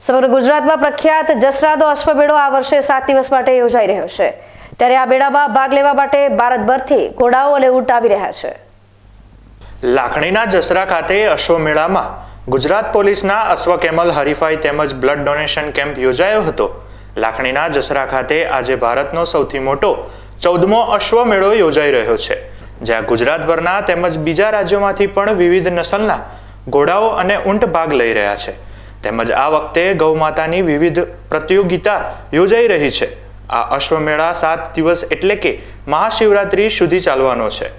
સમગ્ર ગુજરાતમાં પ્રખ્યાત જસરાદો અશ્વમેળો આ વર્ષે સાત દિવસ માટે યોજાઈ રહ્યો છે. ત્યારે આ મેળામાં ભાગ લેવા માટે ભારતભરથી ઘોડાઓ અને ઊંટ આવી રહ્યા છે. લાખણીના જસરા ખાતે અશ્વમેળામાં ગુજરાત પોલીસના અશ્વ કેમલ હરીફાઈ તેમજ બ્લડ ડોનેશન કેમ્પ યોજાયો હતો. લાખણીના જસરા ખાતે આજે ભારતનો સૌથી મોટો, ચૌદમો અશ્વમેળો યોજાઈ રહ્યો છે. જ્યાં ગુજરાતભરના તેમજ બીજા રાજ્યોમાંથી પણ વિવિધ નસલના ઘોડાઓ અને ઊંટ ભાગ લઈ રહ્યા છે. તેમજ આ વખતે ગૌમાતાની વિવિધ પ્રતિયોગિતા યોજાઈ રહી છે. આ અશ્વમેળા સાત દિવસ એટલે કે મહાશિવરાત્રી સુધી ચાલવાનો છે.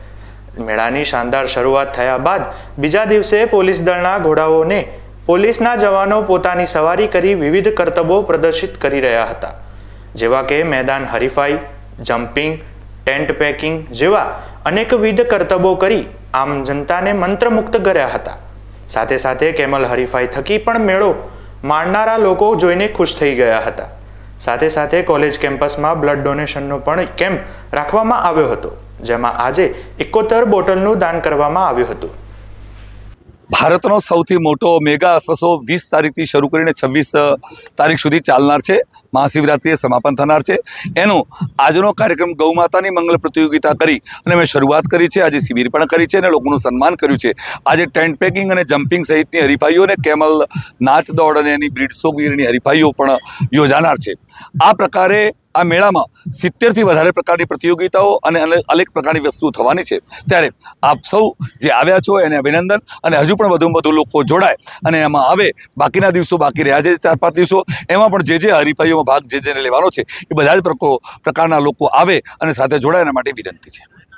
મેળાની શાનદાર શરૂઆત થયા બાદ બીજા દિવસે પોલીસ દળના ઘોડાઓને પોલીસના જવાનો પોતાની સવારી કરી વિવિધ કરતબો પ્રદર્શિત કરી રહ્યા હતા. જેવા કે મેદાન હરીફાઈ, જમ્પિંગ, ટેન્ટ પેકિંગ જેવા અનેકવિધ કરતબો કરી આમ જનતાને મંત્રમુગ્ધ કર્યા હતા. સાથે સાથે કેમલ હરીફાઈ થકી પણ મેળો માણનારા લોકો જોઈને ખુશ થઈ ગયા હતા. સાથે સાથે કોલેજ કેમ્પસમાં બ્લડ ડોનેશનનો પણ કેમ્પ રાખવામાં આવ્યો હતો, જેમાં આજે એકોતેર બોટલનું દાન કરવામાં આવ્યું હતું. ભારતનો સૌથી મોટો મેગા અશ્વસો વીસ તારીખથી શરૂ કરીને છવ્વીસ તારીખ સુધી ચાલનાર છે. મહાશિવરાત્રિએ સમાપન થનાર છે. એનો આજનો કાર્યક્રમ ગૌમાતાની મંગલ પ્રતિયોગિતા કરી અને મેં શરૂઆત કરી છે. આજે શિબિર પણ કરી છે અને લોકોનું સન્માન કર્યું છે. આજે ટેન્ટ પેકિંગ અને જમ્પિંગ સહિતની હરીફાઈઓ અને કેમલ નાચ દોડ અને એની બ્રીડ શોગીરની હરીફાઈઓ પણ યોજાનાર છે. આ પ્રકારે આ મેળામાં સિત્તેરથી વધારે પ્રકારની પ્રતિયોગિતાઓ અને અને- અનેક પ્રકારની વસ્તુઓ થવાની છે. ત્યારે આપ સૌ જે આવ્યા છો એને અભિનંદન અને હજુ પણ વધુમાં વધુ લોકો જોડાય અને એમાં આવે. બાકીના દિવસો બાકી રહ્યા છે ચાર પાંચ દિવસો. એમાં પણ જે જે હરીફાઈઓમાં ભાગ જે જેને લેવાનો છે, એ બધા જ પ્રકો, પ્રકારના લોકો આવે અને સાથે જોડાય એના માટે વિનંતી છે.